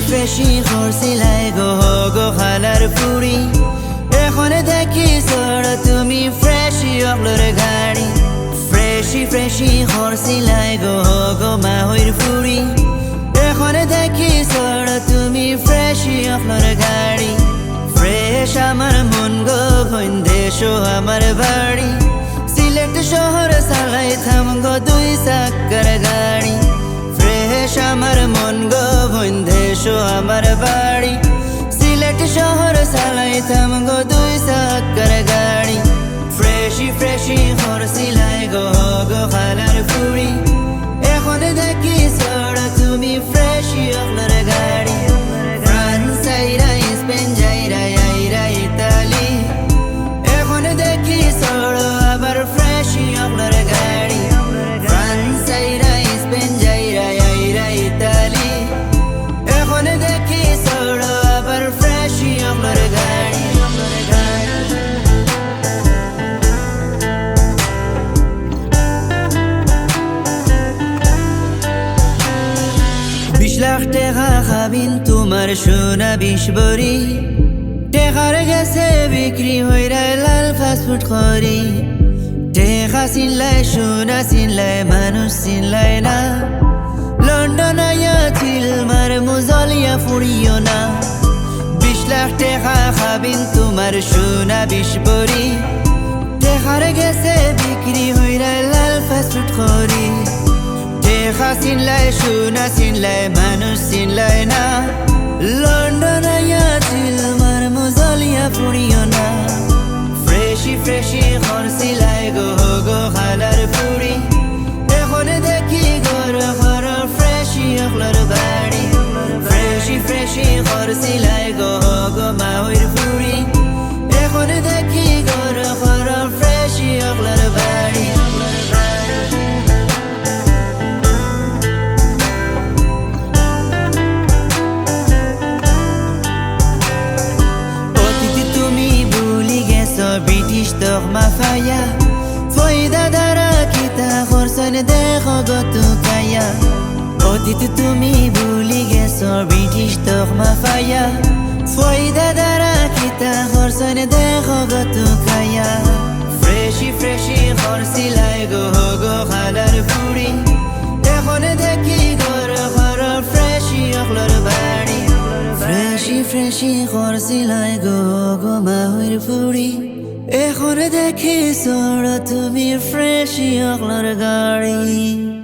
ফ্রেশি খরচিলাই গো গো খালার ফুরি এখন দেখি সর তুমি ফ্রেশি অকলর গাড়ি ফ্রেশি ফ্রেশি খরচিলাই গো গো মাহৈর ফুরি এখন দেখি সর তুমি ফ্রেশি অকলর গাড়ি ফ্রেশ আমার মন গো দেশ আমার বাড়ি সিলেট শহর চালাই দেশ আমার বাড়ি। সিলেট শহর সালাই থাম গো দুই সাক্কার গাড়ি। লাখ টাকা খাবিন তোমার সোনা বিশ বরি টেকার গেছে বিক্রি হইরা লাল ফাস্টফুড করি টেকা চিনলাই সোনা চিনলাই মানুষ চিনলাই না লন্ডন আয়া ছিল মার মুজলিয়া ফুরিও না বিশ লাখ টাকা খাবিন তোমার সোনা বরি দেখা চিনলাই শুনা চিনলাই মানুষ চিনলাই না লন্ডন আইয়া ছিল ব্রিটিশ তকমা ফায়া ফয়দা দ্বারা কিতা খরচন দেখ গত কায়া অতীতে তুমি ভুলি গেছ ব্রিটিশ তকমা ফায়া ফয়দা দ্বারা কিতা খরচন দেখ গত কায়া ফ্রেশি ফ্রেশি খরচিলাই গো গো খালার ফুড়ি এখন দেখি ঘর ঘর ফ্রেশি অকলর বাড়ি ফ্রেশি ফ্রেশি খরচিলাই গো গো মাহুর ফুড়ি এখন দেখি সর তুমি ফ্রেশি অকলর গাড়ি